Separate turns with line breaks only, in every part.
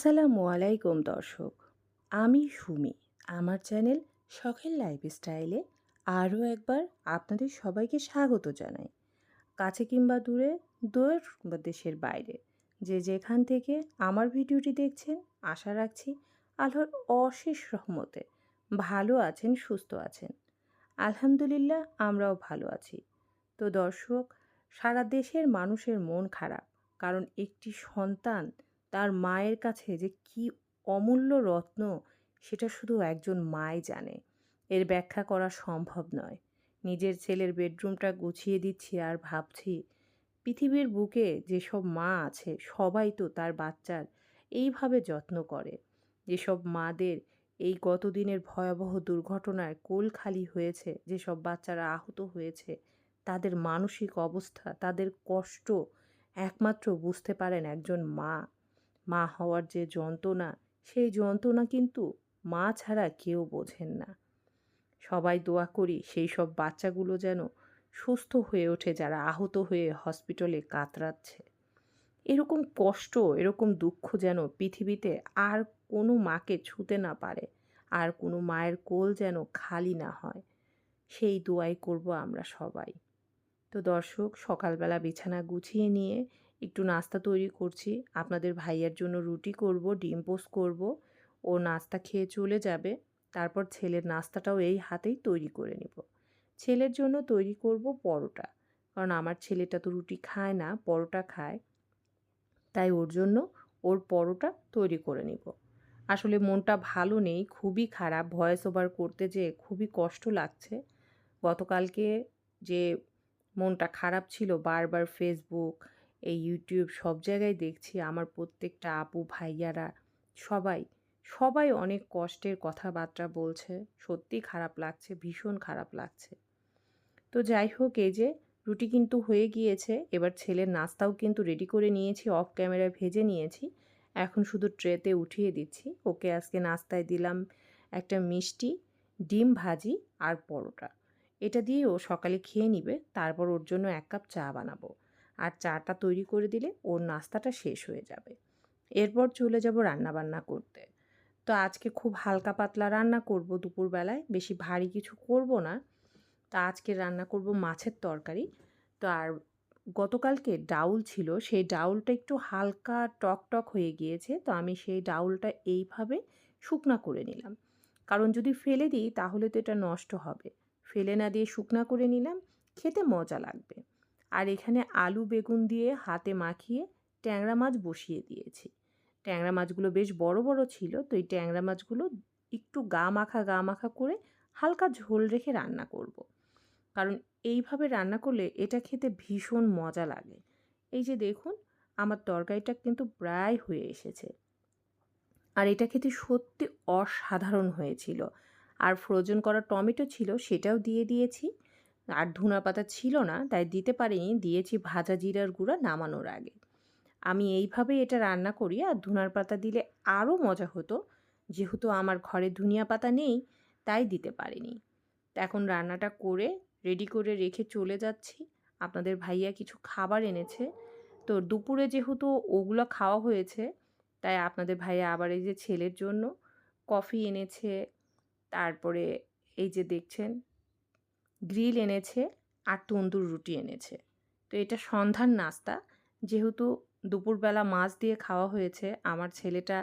আসসালামু আলাইকুম দর্শক, আমি সুমি। আমার চ্যানেল শখের লাইফস্টাইলে আরও একবার আপনাদের সবাইকে স্বাগত জানাই। কাছে কিংবা দূরে, দূর বা দেশের বাইরে, যে যেখান থেকে আমার ভিডিওটি দেখছেন, আশা রাখছি আল্লাহর অশেষ রহমতে ভালো আছেন, সুস্থ আছেন। আলহামদুলিল্লাহ, আমরাও ভালো আছি। তো দর্শক, সারা দেশের মানুষের মন খারাপ, কারণ একটি সন্তান তার মায়ের কাছে যে কি অমূল্য রত্ন, সেটা শুধু একজন মাই জানে। এর ব্যাখ্যা করা সম্ভব নয়। নিজের ছেলের বেডরুমটা গুছিয়ে দিচ্ছি আর ভাবছি, পৃথিবীর বুকে যেসব মা আছে, সবাই তো তার বাচ্চার এইভাবে যত্ন করে। যেসব মাদের এই গতদিনের ভয়াবহ দুর্ঘটনায় কোল খালি হয়েছে, যেসব বাচ্চারা আহত হয়েছে, তাদের মানসিক অবস্থা, তাদের কষ্ট একমাত্র বুঝতে পারেন একজন মা। মা হওয়ার যে যন্ত্রণা, সেই যন্ত্রণা কিন্তু মা ছাড়া কেউ বোঝেন না। সবাই দোয়া করি সেই সব বাচ্চাগুলো যেন সুস্থ হয়ে ওঠে, যারা আহত হয়ে হসপিটালে কাতরাচ্ছে। এরকম কষ্ট, এরকম দুঃখ যেন পৃথিবীতে আর কোনো মাকে ছুতে না পারে, আর কোনো মায়ের কোল যেন খালি না হয়, সেই দোয়াই করব আমরা সবাই। তো দর্শক, সকালবেলা বিছানা গুছিয়ে নিয়ে একটু নাস্তা তৈরি করছি। আপনাদের ভাইয়ার জন্য রুটি করব, ডিম পোস্ট করব। ও নাস্তা খেয়ে চলে যাবে। তারপর ছেলের নাস্তাটাও এই হাতেই তৈরি করে নেব। ছেলের জন্য তৈরি করব পরোটা। কারণ আমার ছেলেটা তো রুটি খায় না, পরোটা খায়। তাই ওর জন্য ওর পরোটা তৈরি করে নিব। আসলে মনটা ভালো নেই, খুবই খারাপ। ভয়েস ওভার করতে যে খুবই কষ্ট লাগছে। গতকালকে যে মনটা খারাপ ছিল, বারবার ফেসবুক এই ইউটিউব সব জায়গায় দেখছি আমার প্রত্যেকটা আপু, ভাইয়ারা সবাই সবাই অনেক কষ্টের কথাবার্তা বলছে। সত্যি খারাপ লাগছে, ভীষণ খারাপ লাগছে। তো যাই হোক, এই যে রুটি কিন্তু হয়ে গিয়েছে। এবার ছেলের নাস্তাও কিন্তু রেডি করে নিয়েছি অফ ক্যামেরায় ভেজে নিয়েছি। এখন শুধু ট্রেতে উঠিয়ে দিচ্ছি। ওকে আজকে নাস্তায় দিলাম একটা মিষ্টি, ডিম ভাজি আর পরোটা। এটা দিয়ে ও সকালে খেয়ে নিবে। তারপর ওর জন্য এক কাপ চা বানাবো। আর চাটা তৈরি করে দিলে ওর নাস্তাটা শেষ হয়ে যাবে। এরপর চলে যাব রান্না বান্না করতে। তো আজকে খুব হালকা পাতলা রান্না করব দুপুরবেলায়, বেশি ভারী কিছু করব না। তো আজকে রান্না করব মাছের তরকারি। তো আর গতকালকে ডাউল ছিল, সেই ডাউলটা একটু হালকা টক টক হয়ে গিয়েছে, তো আমি সেই ডাউলটা এইভাবে শুকনা করে নিলাম। কারণ যদি ফেলে দিই তাহলে তো এটা নষ্ট হবে। ফেলে না দিয়ে শুকনা করে নিলাম, খেতে মজা লাগবে। আর এখানে আলু বেগুন দিয়ে হাতে মাখিয়ে ট্যাংরা মাছ বসিয়ে দিয়েছি। ট্যাংরা মাছগুলো বেশ বড় বড় ছিল, তো এই ট্যাংরা মাছগুলো একটু গা মাখা গা মাখা করে হালকা ঝোল রেখে রান্না করব। কারণ এইভাবে রান্না করলে এটা খেতে ভীষণ মজা লাগে। এই যে দেখুন, আমার তরকারিটা কিন্তু প্রায় হয়ে এসেছে। আর এটা খেতে সত্যি অসাধারণ হয়েছিল। আর ফ্রোজেন করা টমেটো ছিল, সেটাও দিয়ে দিয়েছি। আর ধুনা পাতা ছিল না, তাই দিতে পারিনি, দিয়েছি ভাজা জিরার গুঁড়া নামানোর আগে। আমি এইভাবে এটা রান্না করি, আর ধুনার পাতা দিলে আরও মজা হতো। যেহেতু আমার ঘরে ধুনিয়া পাতা নেই, তাই দিতে পারিনি। এখন রান্নাটা করে রেডি করে রেখে চলে যাচ্ছি। আপনাদের ভাইয়া কিছু খাবার এনেছে। তো দুপুরে যেহেতু ওগুলো খাওয়া হয়েছে, তাই আপনাদের ভাইয়া আবার এই যে ছেলের জন্য কফি এনেছে। তারপরে এই যে দেখছেন গ্রিল এনেছে আর তন্দুর রুটি এনেছে। তো এটা সন্ধ্যার নাস্তা। যেহেতু দুপুরবেলা মাছ দিয়ে খাওয়া হয়েছে, আমার ছেলেটা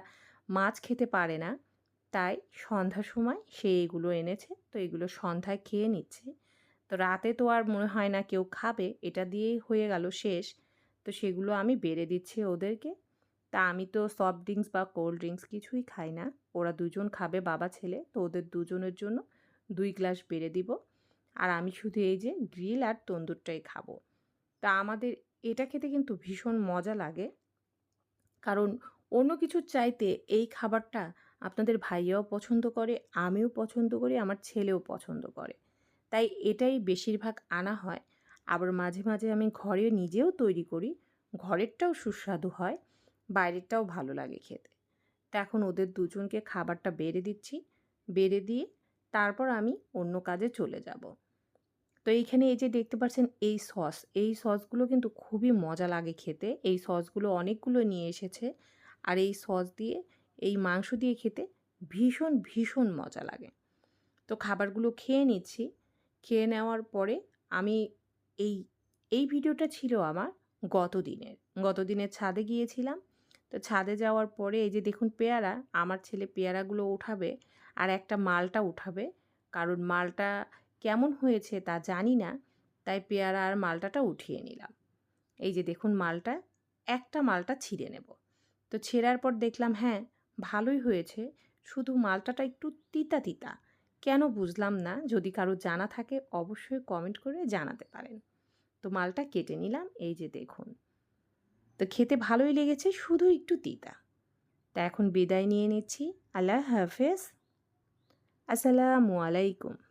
মাছ খেতে পারে না, তাই সন্ধ্যার সময় সে এগুলো এনেছে। তো এগুলো সন্ধ্যায় খেয়ে নিচ্ছে। তো রাতে তো আর মনে হয় না কেউ খাবে, এটা দিয়েই হয়ে গেল শেষ। তো সেগুলো আমি বেড়ে দিচ্ছি ওদেরকে। তা আমি তো সফট ড্রিঙ্কস বা কোল্ড ড্রিঙ্কস কিছুই খাই না। ওরা দুজন খাবে বাবা, ছেলে। তো ওদের দুজনের জন্য দুই গ্লাস বেড়ে দিব। আর আমি শুধু এই যে গ্রিল আর তন্দুরটাই খাব। তা আমাদের এটা খেতে কিন্তু ভীষণ মজা লাগে। কারণ অন্য কিছুর চাইতে এই খাবারটা আপনাদের ভাইয়াও পছন্দ করে, আমিও পছন্দ করি, আমার ছেলেও পছন্দ করে। তাই এটাই বেশিরভাগ আনা হয়। আবার মাঝে মাঝে আমি ঘরে নিজেও তৈরি করি। ঘরেরটাও সুস্বাদু হয়, বাইরেরটাও ভালো লাগে খেতে। তা এখন ওদের দুজনকে খাবারটা বেড়ে দিচ্ছি। বেড়ে দিয়ে তারপর আমি অন্য কাজে চলে যাব। তো এইখানে এই যে দেখতে পাচ্ছেন এই সস, এই সসগুলো কিন্তু খুবই মজা লাগে খেতে। এই সসগুলো অনেকগুলো নিয়ে এসেছে। আর এই সস দিয়ে, এই মাংস দিয়ে খেতে ভীষণ ভীষণ মজা লাগে। তো খাবারগুলো খেয়ে নিচ্ছি। খেয়ে নেওয়ার পরে আমি এই এই ভিডিওটা ছিল আমার গত দিনের গত দিনের ছাদে গিয়েছিলাম। তো ছাদে যাওয়ার পরে এই যে দেখুন পেয়ারা, আমার ছেলে পেয়ারাগুলো উঠাবে আর একটা মালটা উঠাবে। কারণ মালটা কেমন হয়েছে তা জানি না, তাই পেয়ারা আর মালটাটা উঠিয়ে নিলাম। এই যে দেখুন মালটা, একটা মালটা ছিঁড়ে নেব। তো ছেঁড়ার পর দেখলাম হ্যাঁ ভালোই হয়েছে, শুধু মালটাটা একটু তিতা তিতা। কেন বুঝলাম না, যদি কারও জানা থাকে অবশ্যই কমেন্ট করে জানাতে পারেন। তো মালটা কেটে নিলাম, এই যে দেখুন। তো খেতে ভালোই লেগেছে, শুধু একটু তিতা। তা এখন বিদায় নিয়ে নিচ্ছি। আল্লাহ হাফেজ। আসসালামু আলাইকুম।